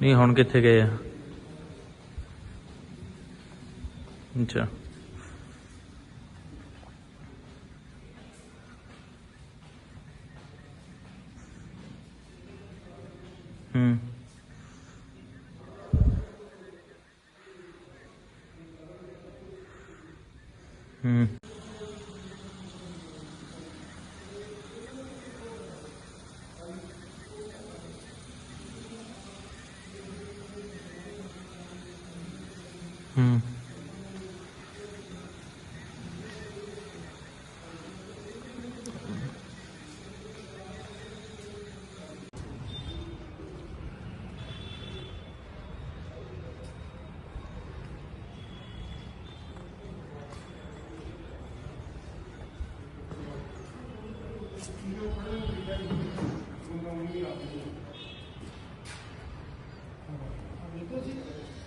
ਨਹੀਂ ਹੁਣ ਕਿੱਥੇ ਗਏ ਆ? ਅੱਛਾ। ਹੂੰ। ਹੂੰ। ਹੂੰ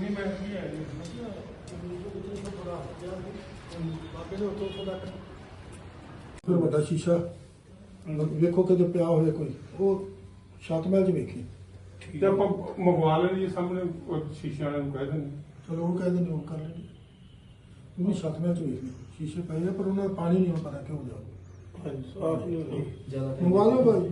ਨਹੀਂ ਮੈਂ ਕੀ ਹੈ ਫਿਰ ਵੱਡਾ ਸ਼ੀਸ਼ਾ। ਵੇਖੋ ਕਿਤੇ ਪਿਆ ਹੋਵੇ ਕੋਈ। ਉਹ ਛੱਤ ਮਹਿਲ 'ਚ ਵੇਖੀ। ਤੇ ਆਪਾਂ ਮੰਗਵਾ ਲੈਣੀ ਸਾਹਮਣੇ ਉਹ ਸ਼ੀਸ਼ੇ ਵਾਲੇ ਨੂੰ ਕਹਿ ਦਿੰਦੇ। ਚਲੋ ਉਹ ਕਹਿੰਦੇ ਨੇ ਉਹ ਕਰ ਲੈਣੀ ਉਹ ਵੀ ਛੱਤ ਮਹਿਲ 'ਚ ਵੇਖ ਸ਼ੀਸ਼ੇ ਪਏ ਆ ਪਰ ਉਹਨਾਂ ਦਾ ਪਾਣੀ ਨਹੀਂ ਪਤਾ ਕਿਉਂ ਜਾ ਮੰਗਵਾ ਲਓ ਭਾਈ।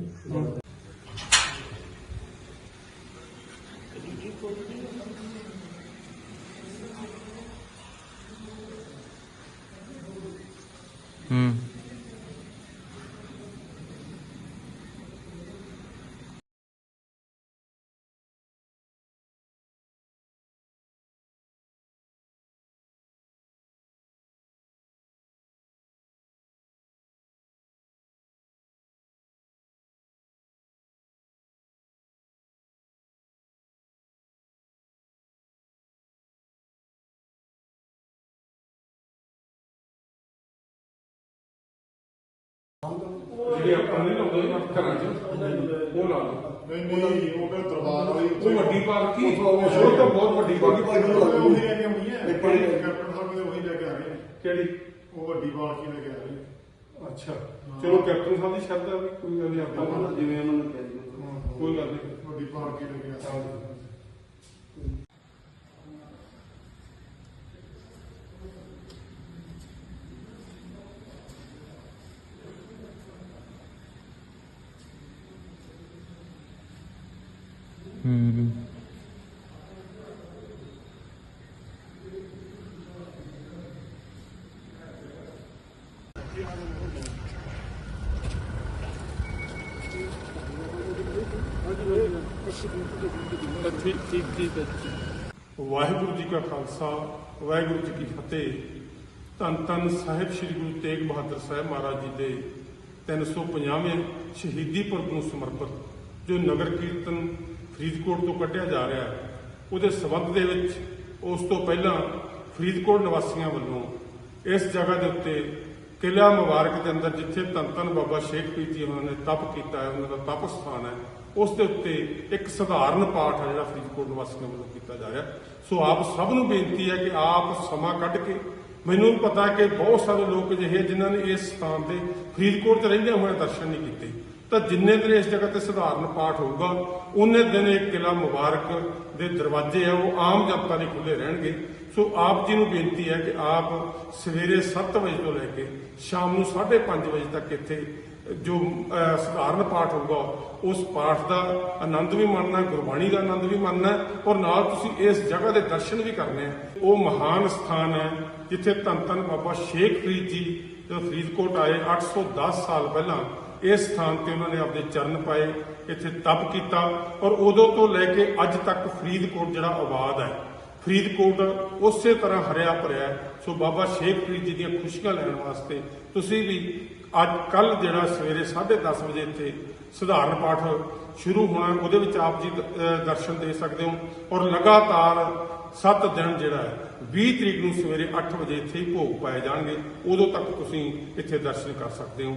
ਜਿਹੜੇ ਆਪਾਂ ਨਹੀਂ ਲਾਉਂਦੇ ਘਰਾਂ 'ਚ ਉਹ ਲਾ ਲਓ। ਨਹੀਂ ਨਹੀਂ ਉਹ ਫਿਰ ਦਰਬਾਰ ਵਾਲੀ ਉਹ ਵੱਡੀ ਪਾਲਕੀ ਉਹ ਤਾਂ ਬਹੁਤ ਵੱਡੀ ਪਾਲਕੀ ਉਹੀ ਲੈ ਕੇ ਆਉਣੀ ਹੈ। ਕੈਪਟਨ ਸਾਹਿਬ ਨੇ ਉਹੀ ਲੈ ਕੇ ਆ ਰਹੇ ਨੇ ਕਿਹੜੀ? ਉਹ ਵੱਡੀ ਪਾਲਕੀ ਲੈ ਕੇ ਆ ਰਹੇ ਨੇ ਅੱਛਾ। ਚਲੋ ਕੈਪਟਨ ਸਾਹਿਬ ਦੀ ਸ਼ਰਧਾ ਵੀ ਕੋਈ ਗੱਲ ਨਹੀਂ ਆਪਾਂ ਜਿਵੇਂ ਉਹਨਾਂ ਨੂੰ ਕਹਿ ਦਿਓ ਕੋਈ ਗੱਲ ਨਹੀਂ। ਵੱਡੀ ਪਾਲਕੀ ਲੈ ਕੇ ਆ ਰਹੇ ਠੀਕ ਠੀਕ ਠੀਕ ਵਾਹਿਗੁਰੂ ਜੀ ਕਾ ਖਾਲਸਾ, ਵਾਹਿਗੁਰੂ ਜੀ ਕੀ ਫਤਿਹ। ਧੰਨ ਧੰਨ ਸਾਹਿਬ ਸ੍ਰੀ ਗੁਰੂ ਤੇਗ ਬਹਾਦਰ ਸਾਹਿਬ ਮਹਾਰਾਜ ਜੀ ਦੇ 350ਵੇਂ ਸ਼ਹੀਦੀ ਪੁਰਬ ਨੂੰ ਸਮਰਪਿਤ, ਜੋ ਨਗਰ ਕੀਰਤਨ ਫਰੀਦਕੋਟ ਤੋਂ ਕੱਢਿਆ ਜਾ ਰਿਹਾ ਹੈ। ਉਹਦੇ ਸਬੰਧ ਦੇ ਵਿੱਚ ਉਸ ਤੋਂ ਪਹਿਲਾਂ ਫਰੀਦਕੋਟ ਨਿਵਾਸੀਆਂ ਵੱਲੋਂ ਇਸ ਜਗ੍ਹਾ ਦੇ ਉੱਤੇ ਕਿਲ੍ਹਾ ਮੁਬਾਰਕ ਦੇ ਅੰਦਰ ਜਿੱਥੇ ਧੰਨ ਧੰਨ ਬਾਬਾ ਸ਼ੇਖ ਪੀਰ ਜੀ ਉਹਨਾਂ ਨੇ ਤਪ ਕੀਤਾ ਹੈ, ਉਹਨਾਂ ਦਾ ਤਪ ਸਥਾਨ ਹੈ, ਉਸ ਦੇ ਉੱਤੇ ਇੱਕ ਸਧਾਰਨ ਪਾਠ ਹੈ ਜਿਹੜਾ ਫਰੀਦਕੋਟ ਨਿਵਾਸੀਆਂ ਵੱਲੋਂ ਕੀਤਾ ਜਾ ਰਿਹਾ। ਸੋ ਆਪ ਸਭ ਨੂੰ ਬੇਨਤੀ ਹੈ ਕਿ ਆਪ ਸਮਾਂ ਕੱਢ ਕੇ, ਮੈਨੂੰ ਪਤਾ ਕਿ ਬਹੁਤ ਸਾਰੇ ਲੋਕ ਅਜਿਹੇ ਜਿਨ੍ਹਾਂ ਨੇ ਇਸ ਸਥਾਨ ਤੇ ਫਰੀਦਕੋਟ 'ਚ ਰਹਿੰਦੇ ਹੋਏ ਦਰਸ਼ਨ ਨਹੀਂ ਕੀਤੇ। ਤਾਂ ਜਿੰਨੇ ਦਿਨ ਇਸ ਜਗ੍ਹਾ ਤੇ ਸਧਾਰਨ ਪਾਠ ਹੋਊਗਾ, ਉਹਨੇ ਦਿਨ ਇਹ ਕਿਲਾ ਮੁਬਾਰਕ ਦੇ ਦਰਵਾਜ਼ੇ ਆ, ਉਹ ਆਮ ਜਨਤਾ ਲਈ ਖੁੱਲੇ ਰਹਿਣਗੇ। ਸੋ ਆਪ ਜੀ ਨੂੰ ਬੇਨਤੀ ਹੈ ਕਿ ਆਪ ਸਵੇਰੇ 7 ਵਜੇ ਤੋਂ ਲੈ ਕੇ ਸ਼ਾਮ ਨੂੰ 5:30 ਵਜੇ ਤੱਕ ਇੱਥੇ ਜੋ ਸਧਾਰਨ ਪਾਠ ਹੋਊਗਾ, ਉਸ ਪਾਠ ਦਾ ਆਨੰਦ ਵੀ ਮਾਣਨਾ, ਗੁਰਬਾਣੀ ਦਾ ਆਨੰਦ ਵੀ ਮਾਣਨਾ ਔਰ ਨਾਲ ਤੁਸੀਂ ਇਸ ਜਗ੍ਹਾ ਦੇ ਦਰਸ਼ਨ ਵੀ ਕਰਨੇ ਆ। ਉਹ ਮਹਾਨ ਸਥਾਨ ਹੈ ਜਿੱਥੇ ਧੰਨ ਧੰਨ ਬਾਬਾ ਸ਼ੇਖ ਫਰੀਦ ਜੀ, ਜਦੋਂ ਫਰੀਦਕੋਟ ਆਏ 810 ਸਾਲ ਪਹਿਲਾਂ ਇਸ ਸਥਾਨ ਤੇ ਉਹਨਾਂ ਨੇ ਆਪਦੇ ਚਰਨ ਪਾਏ, ਇੱਥੇ ਤਪ ਕੀਤਾ ਔਰ ਉਦੋਂ ਤੋਂ ਲੈ ਕੇ ਅੱਜ ਤੱਕ ਫਰੀਦਕੋਟ ਜਿਹੜਾ ਆਬਾਦ ਹੈ, ਫਰੀਦਕੋਟ ਉਸੇ ਤਰ੍ਹਾਂ ਹਰਿਆ ਭਰਿਆ ਸੋ ਬਾਬਾ ਸ਼ੇਖ ਫਰੀਦ ਜੀ ਦੀਆਂ ਖੁਸ਼ੀਆਂ ਲੈਣ ਵਾਸਤੇ ਤੁਸੀਂ ਵੀ ਅੱਜ ਕੱਲ ਜਿਹੜਾ ਸਵੇਰੇ 10:30 ਵਜੇ ਇੱਥੇ ਸਧਾਰਨ ਪਾਠ ਸ਼ੁਰੂ ਹੋਣਾ, ਉਹਦੇ ਵਿੱਚ ਆਪ ਜੀ ਦਰਸ਼ਨ ਦੇ ਸਕਦੇ ਹੋ ਔਰ ਲਗਾਤਾਰ 7 ਦਿਨ ਜਿਹੜਾ ਹੈ 20 ਤਰੀਕ ਨੂੰ ਸਵੇਰੇ 8 ਵਜੇ ਇੱਥੇ ਹੀ ਭੋਗ ਪਾਏ ਜਾਣਗੇ, ਉਦੋਂ ਤੱਕ ਤੁਸੀਂ ਇੱਥੇ ਦਰਸ਼ਨ ਕਰ ਸਕਦੇ ਹੋ।